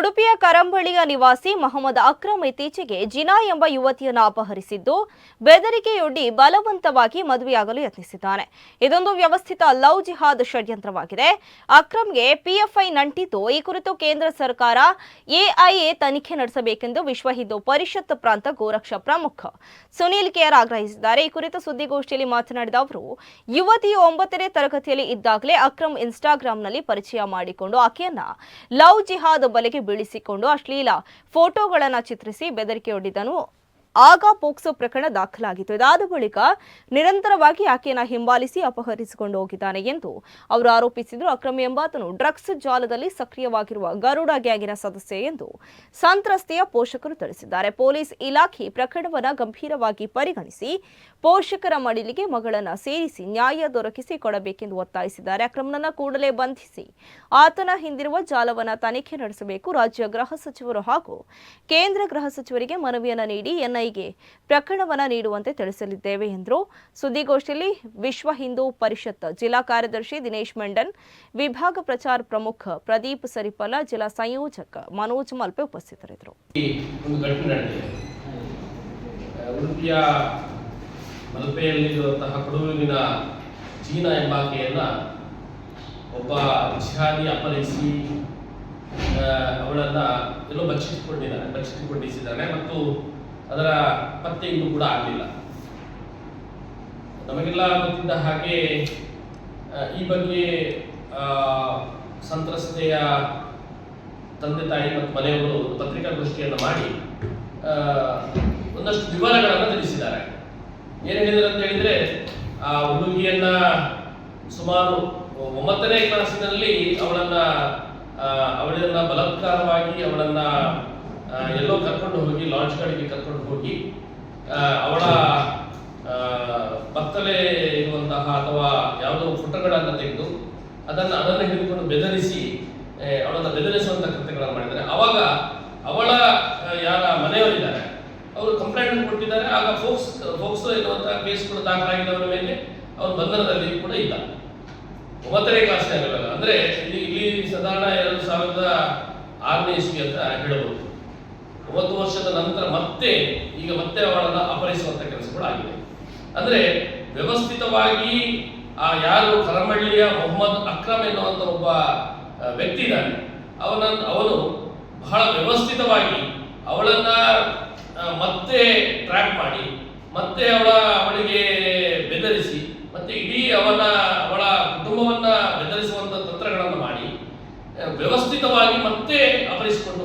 ಉಡುಪಿಯ ಕರಂಬಳಿಯ ನಿವಾಸಿ ಮೊಹಮ್ಮದ್ ಅಕ್ರಮ್ ಇತ್ತೀಚೆಗೆ ಜಿನಾ ಎಂಬ ಯುವತಿಯನ್ನು ಅಪಹರಿಸಿದ್ದು, ಬೆದರಿಕೆಯೊಡ್ಡಿ ಬಲವಂತವಾಗಿ ಮದುವೆಯಾಗಲು ಯತ್ನಿಸಿದ್ದಾನೆ. ಇದೊಂದು ವ್ಯವಸ್ಥಿತ ಲವ್ ಜಿಹಾದ್ ಷಡ್ಯಂತ್ರವಾಗಿದೆ. ಅಕ್ರಮ್ಗೆ ಪಿಎಫ್ಐ ನಂಟಿದ್ದು, ಈ ಕುರಿತು ಕೇಂದ್ರ ಸರ್ಕಾರ ಎಐಎ ತನಿಖೆ ನಡೆಸಬೇಕೆಂದು ವಿಶ್ವ ಹಿಂದೂ ಪರಿಷತ್ ಪ್ರಾಂತ ಗೋರಕ್ಷಾ ಪ್ರಮುಖ ಸುನೀಲ್ ಕೇರ್ ಆಗ್ರಹಿಸಿದ್ದಾರೆ. ಈ ಕುರಿತು ಸುದ್ದಿಗೋಷ್ಠಿಯಲ್ಲಿ ಮಾತನಾಡಿದ ಅವರು, ಯುವತಿಯು ಒಂಬತ್ತನೇ ತರಗತಿಯಲ್ಲಿ ಇದ್ದಾಗಲೇ ಅಕ್ರಮ್ ಇನ್ಸ್ಟಾಗ್ರಾಂನಲ್ಲಿ ಪರಿಚಯ ಮಾಡಿಕೊಂಡು, ಆಕೆಯನ್ನ ಲವ್ ಜಿಹಾದ್ ಬಲೆಗೆ ಬೀಳಿಸಿಕೊಂಡು ಅಶ್ಲೀಲ ಫೋಟೋಗಳನ್ನು ಚಿತ್ರಿಸಿ ಬೆದರಿಕೆಯೊಡ್ಡಿದ್ದನು ಆಗ ಪೋಕ್ಸೋ ಪ್ರಕರಣ ದಾಖಲಾಗಿತ್ತು. ಇದಾದ ಬಳಿಕ ನಿರಂತರವಾಗಿ ಆಕೆಯನ್ನು ಹಿಂಬಾಲಿಸಿ ಅಪಹರಿಸಿಕೊಂಡು ಹೋಗಿದ್ದಾನೆ ಎಂದು ಅವರು ಆರೋಪಿಸಿದ್ರು. ಅಕ್ರಮ ಎಂಬಾತನು ಡ್ರಗ್ಸ್ ಜಾಲದಲ್ಲಿ ಸಕ್ರಿಯವಾಗಿರುವ ಗರುಡ ಗ್ಯಾಂಗಿನ ಸದಸ್ಯ ಎಂದು ಸಂತ್ರಸ್ತೆಯ ಪೋಷಕರು ತಿಳಿಸಿದ್ದಾರೆ. ಪೊಲೀಸ್ ಇಲಾಖೆ ಪ್ರಕರಣವನ್ನು ಗಂಭೀರವಾಗಿ ಪರಿಗಣಿಸಿ ಪೋಷಕರ ಮಡಿಲಿಗೆ ಮಗಳನ್ನ ಸೇರಿಸಿ ನ್ಯಾಯ ದೊರಕಿಸಿ ಕೊಡಬೇಕೆಂದು ಒತ್ತಾಯಿಸಿದ್ದಾರೆ. ಅಕ್ರಮನನ್ನ ಕೂಡಲೇ ಬಂಧಿಸಿ ಆತನ ಹಿಂದಿರುವ ಜಾಲವನ್ನು ತನಿಖೆ ನಡೆಸಬೇಕು. ರಾಜ್ಯ ಗೃಹ ಸಚಿವರು ಹಾಗೂ ಕೇಂದ್ರ ಗೃಹ ಸಚಿವರಿಗೆ ಮನವಿಯನ್ನು ನೀಡಿ ಎನ್ಐಗೆ ಪ್ರಕರಣವನ್ನು ನೀಡುವಂತೆ ತಿಳಿಸಲಿದ್ದೇವೆ ಎಂದರು. ಸುದ್ದಿಗೋಷ್ಠಿಯಲ್ಲಿ ವಿಶ್ವ ಹಿಂದೂ ಪರಿಷತ್ ಜಿಲ್ಲಾ ಕಾರ್ಯದರ್ಶಿ ದಿನೇಶ್ ಮಂಡನ್ ವಿಭಾಗ ಪ್ರಚಾರ ಪ್ರಮುಖ ಪ್ರದೀಪ್ ಸರಿಪಲ ಜಿಲ್ಲಾ ಸಂಯೋಜಕ ಮನೋಜ್ ಮಲ್ಪೆ ಉಪಸ್ಥಿತರಿದ್ದರು. ಉಡುಪಿಯ ಮಲ್ಪೆಯಲ್ಲಿರುವಂತಹ ಎಂಬಾಕೆಯನ್ನು ಒಬ್ಬ ಜಿಹಾದಿ ಅಪಹರಿಸಿ ಆ, ಅವಳನ್ನ ಎಲ್ಲೋ ಬಚ್ಚಿಟ್ಟುಕೊಂಡಿದ್ದಾನೆ ಬಚ್ಚಿಟ್ಟುಕೊಂಡಿಸಿದ್ದಾನೆ ಮತ್ತು ಅದರ ಪತ್ತೆ ಇನ್ನೂ ಕೂಡ ಆಗಲಿಲ್ಲ. ನಮಗೆಲ್ಲ ಗೊತ್ತಿದ್ದ ಹಾಗೆ ಈ ಬಗ್ಗೆ ಸಂತ್ರಸ್ತೆಯ ತಂದೆ ತಾಯಿ ಮತ್ತು ಮನೆಯವರು ಪತ್ರಿಕಾ ಪತ್ರಿಕಾಗೋಷ್ಠಿಯನ್ನು ಮಾಡಿ ಒಂದಷ್ಟು ವಿವರಗಳನ್ನು ತಿಳಿಸಿದ್ದಾರೆ. ಏನು ಹೇಳಿದ್ರು ಅಂತ ಹೇಳಿದ್ರೆ, ಆ ಹುಡುಗಿಯನ್ನ ಸುಮಾರು ಒಂಬತ್ತನೇ ಕ್ಲಾಸಿನಲ್ಲಿ ಅವಳನ್ನ ಅವಳನ್ನ ಬಲತ್ಕಾರವಾಗಿ ಅವಳನ್ನ ಎಲ್ಲೋ ಕರ್ಕೊಂಡು ಹೋಗಿ ಲಾಂಚ್ ಗಾಡಿಗೆ ಕರ್ಕೊಂಡು ಹೋಗಿ ಅವಳ ಬತ್ತಲೆ ಇರುವಂತಹ ಅಥವಾ ಯಾವುದೋ ಫೋಟೋಗಳನ್ನು ತೆಗೆದು ಅದನ್ನು ಅದನ್ನು ಹಿಡಿದುಕೊಂಡು ಬೆದರಿಸಿ ಅವಳನ್ನ ಬೆದರಿಸುವಂತ ಕೃತ್ಯಗಳನ್ನು ಮಾಡಿದ್ದಾರೆ. ಅವಾಗ ಅವಳ ಯಾರ ಮನೆಯವರಿದ್ದಾರೆ, ಅವರು ಕಂಪ್ಲೇಂಟ್ ಕೊಟ್ಟಿದ್ದಾರೆ. ಆಗ ಫೋಕ್ಸ್ ಫೋಕ್ಸ್ ಎನ್ನುವಂತಹ ಕೇಸ್ ಕೂಡ ದಾಖಲಾಗಿದ್ದವರ ಮೇಲೆ ಅವ್ರ ಬಂಧನದಲ್ಲಿ ಕೂಡ ಇಲ್ಲ. ಒಂಬತ್ತನೇ ಕ್ಲಾಸ್ ಆಗಲ್ಲ ಅಂದ್ರೆ ಇಲ್ಲಿ ಇಲ್ಲಿ ಸಾಧಾರಣ ಎರಡು ಸಾವಿರದ ಆರನೇ ಇಸ್ವಿ ಅಂತ ಹೇಳಬಹುದು ಒಂಬತ್ತು ವರ್ಷದ ನಂತರ ಮತ್ತೆ ಈಗ ಮತ್ತೆ ಅವಳನ್ನ ಅಪಹರಿಸುವಂತ ಕೆಲಸಗಳು ಆಗಿದೆ ಅಂದ್ರೆ ವ್ಯವಸ್ಥಿತವಾಗಿ ಆ ಯಾರು ಕರಮಳ್ಳಿಯ ಮೊಹಮ್ಮದ್ ಅಕ್ರಮ್ ಎನ್ನುವಂತ ಒಬ್ಬ ವ್ಯಕ್ತಿ ಇದ್ದಾನೆ. ಅವನ, ಅವನು ಬಹಳ ವ್ಯವಸ್ಥಿತವಾಗಿ ಅವಳನ್ನ ಮತ್ತೆ ಟ್ರ್ಯಾಕ್ ಮಾಡಿ, ಮತ್ತೆ ಅವಳ ಅವಳಿಗೆ ಬೆದರಿಸಿ, ಮತ್ತೆ ಇಡೀ ಅವನ, ಅವಳ ಕುಟುಂಬವನ್ನ ಬೆದರಿಸುವಂತ ತಂತ್ರಗಳನ್ನು ಮಾಡಿ ವ್ಯವಸ್ಥಿತವಾಗಿ ಮತ್ತೆ ಅಪಹರಿಸಿಕೊಂಡು